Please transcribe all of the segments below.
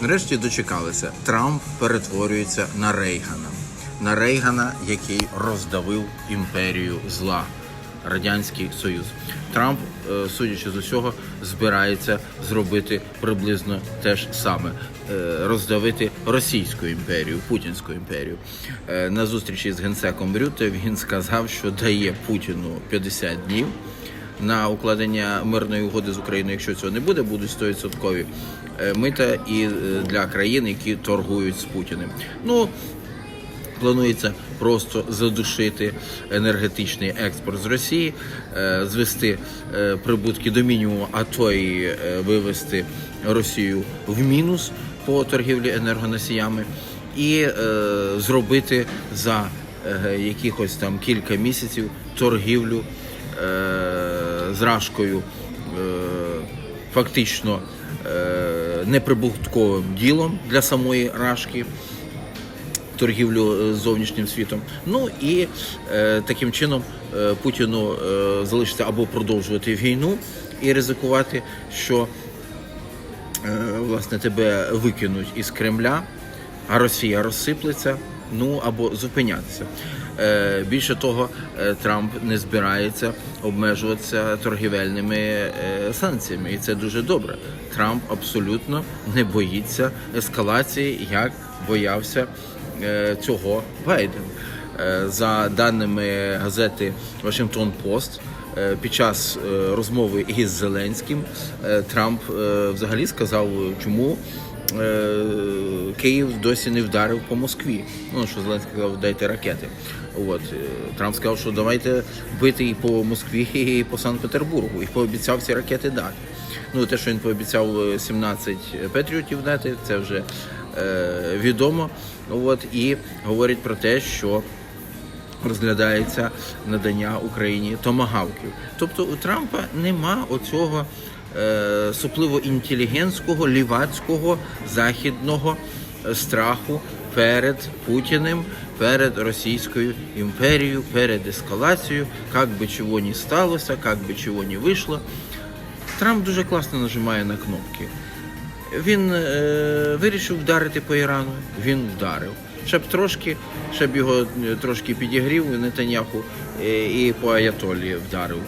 Нарешті дочекалися. Трамп перетворюється на Рейгана. На Рейгана, який роздавив імперію зла. Радянський Союз. Трамп, е, судячи з усього, збирається зробити приблизно те ж саме е, роздавити Російську імперію, Путінську імперію. Е, На зустрічі з генсеком Рюте він сказав, що дає Путіну 50 днів на укладення мирної угоди з Україною. Якщо цього не буде, будуть 100% е, мита і е, для країн, які торгують з Путіним. Ну Планується просто задушити енергетичний експорт з Росії, е, звести е, прибутки до мінімуму, а то й е, вивести Росію в мінус по торгівлі енергоносіями, і е, зробити за е, якихось там кілька місяців торгівлю е, з Рашкою е, фактично е, неприбутковим ділом для самої Рашки торгівлю е, з зовнішнім світом. Ну і е, таким чином е, Путіну е, залишиться або продовжувати війну і ризикувати, що е, власне тебе викинуть із Кремля, а Росія розсиплеться. Ну або зупинятися. Е, більше того, е, Трамп не збирається обмежуватися торгівельними е, санкціями, і це дуже добре. Трамп абсолютно не боїться ескалації, як боявся цього Байден. За даними газети Пост, е, під час розмови із Зеленським Трамп взагалі сказав, чому Київ досі не вдарив по Москві. Ну що Зеленський сказав, дайте ракети. От е, Трамп сказав, що давайте бити і по Москві, і по Санкт-Петербургу, і пообіцяв ці ракети дати. Ну те, що він пообіцяв е, 17 патріотів дати, це вже е, відомо. От і говорить про те, що розглядається надання Україні томагавків. Тобто у Трампа нема оцього е, супливо інтелігентського, лівацького, західного е, страху перед Путіним, перед Російською імперією, перед ескалацією, як би чого ні сталося, як би чого ні вийшло. Трамп дуже класно нажимає на кнопки. Він е, вирішив вдарити по Ірану. Він вдарив. Щоб трошки, щоб його е, трошки підігрів Нетаньяху е, і по Аятолі вдарив.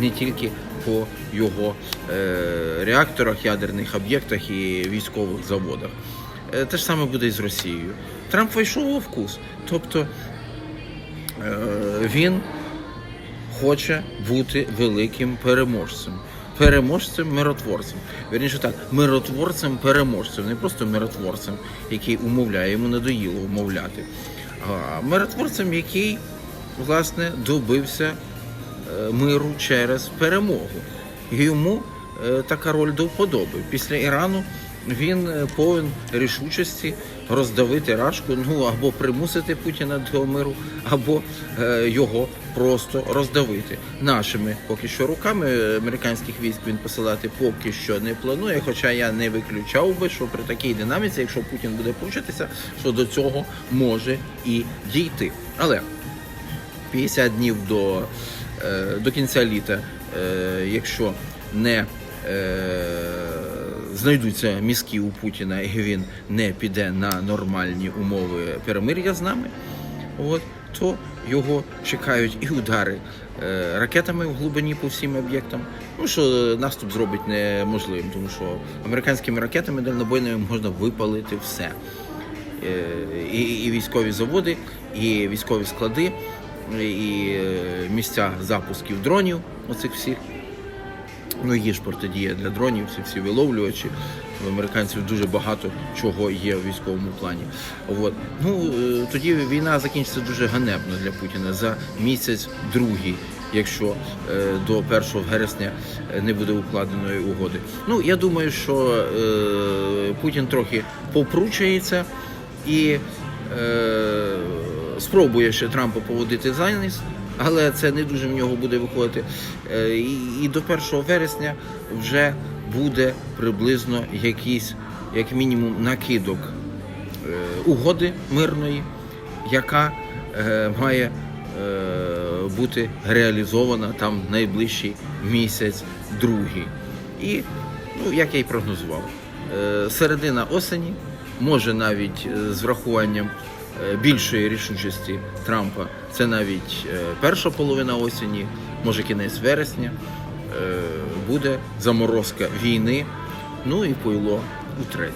Не тільки по його е, реакторах, ядерних об'єктах і військових заводах. Е, те ж саме буде і з Росією. Трамп вийшов у вкус. Тобто е, він хоче бути великим переможцем. Переможцем, миротворцем. Вірніше так, миротворцем, переможцем, не просто миротворцем, який умовляє, йому надоїло умовляти, а миротворцем, який, власне, добився миру через перемогу. Йому е, така роль до вподоби. Після Ірану він е, повен рішучості роздавити рашку, ну або примусити Путіна до миру, або е, його просто роздавити. Нашими поки що руками е, американських військ він посилати поки що не планує. Хоча я не виключав би, що при такій динаміці, якщо Путін буде пручатися, що до цього може і дійти. Але 50 днів до, е, до кінця літа, е, якщо не е, знайдуться мізки у Путіна і він не піде на нормальні умови перемир'я з нами, от, то його чекають і удари е, ракетами в глибині по всім об'єктам. Ну що наступ зробить неможливим, тому що американськими ракетами дальнобойними можна випалити все. Е, і, і військові заводи, і військові склади, і е, місця запусків дронів, оцих всіх. Ну, є ж протидія для дронів, всі всі виловлювачі. У американців дуже багато чого є в військовому плані. От. Ну, е, тоді війна закінчиться дуже ганебно для Путіна за місяць другий, якщо е, до 1 вересня не буде укладеної угоди. Ну, я думаю, що Путін трохи попручається і спробує ще Трампа поводити за але це не дуже в нього буде виходити. Е, і, до 1 вересня вже буде приблизно якийсь, як мінімум, накидок е, угоди мирної, яка е, має бути реалізована там найближчий місяць, другий. І, ну, як я й прогнозував, середина осені, може навіть з врахуванням більшої рішучості Трампа, це навіть е, перша половина осені, може кінець вересня, е, буде заморозка війни, ну і пойло утреться.